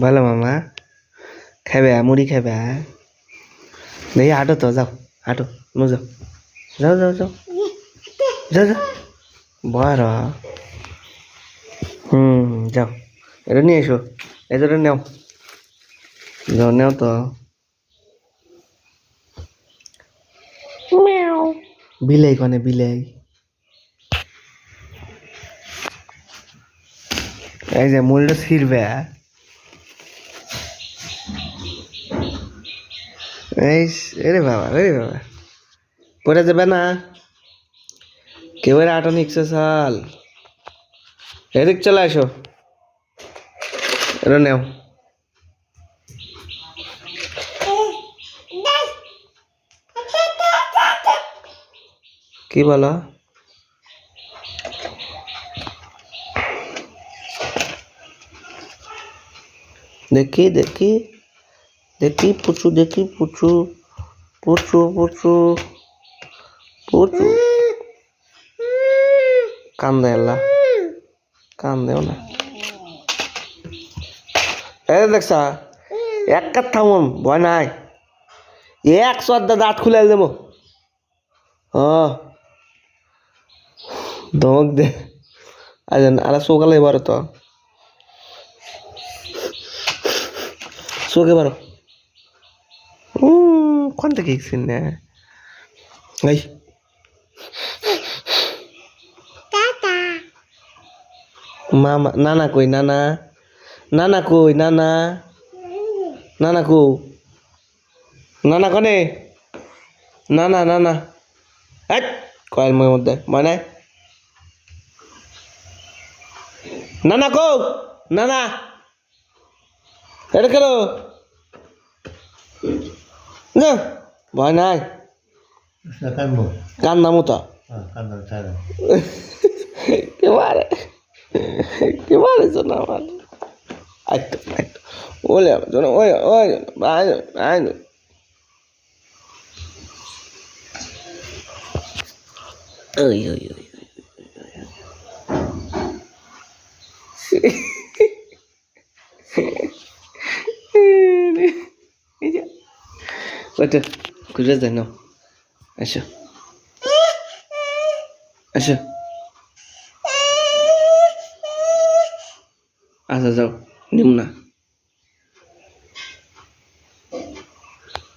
বলো মামা খাবে মুড়ি খাবে দেখি হাঁটো তো যাও হাঁটো নো যাও যাও যাও যাও যাও যাও বড় হুম যাও এটা নিয়ে এসো এটা নেও যাও নেও তো বিলাই কনে বিলাই এই যে মুড়িটা ছিড়বে এই এরে বাবা এরে বাবা। পরে যাবে না? কেউ আটো নিচ্ছে, সাল। এদিক চলে আসো। এটা নেও। কি বলো? দেখি দেখি। দেখি, পুচু দেখি, পুচু। পুচু পুচু। পুচু। কান্দে আল্লাহ। কান্দেও না। এ দেখছা, এক কাত থামুন, ভয় নাই। এক সদ্দা দাঁত খুলে দেবো। হ্যাঁ ধমক দে। আজ আর সকালে এবার তো। চোখে বারো? কোন থেকে গেছেন না এই। মামা নানা কই নানা? নানা কই নানা? নানা কো নানা কনে? নানা নানা। এক কয়েল মুখের মধ্যে মনে নানা কো নানা? এটা কেন? না ভয় নাই। কানবো। কান্দামো তো কান্দাম ছাড়া কে মারে কে মারেছ না আমার। আইতো আইতো। ওলে ওই ওই ওই ওই ওই। ওটা ঘুরে যায় না আসো আসো আচ্ছা যাও। নিম না।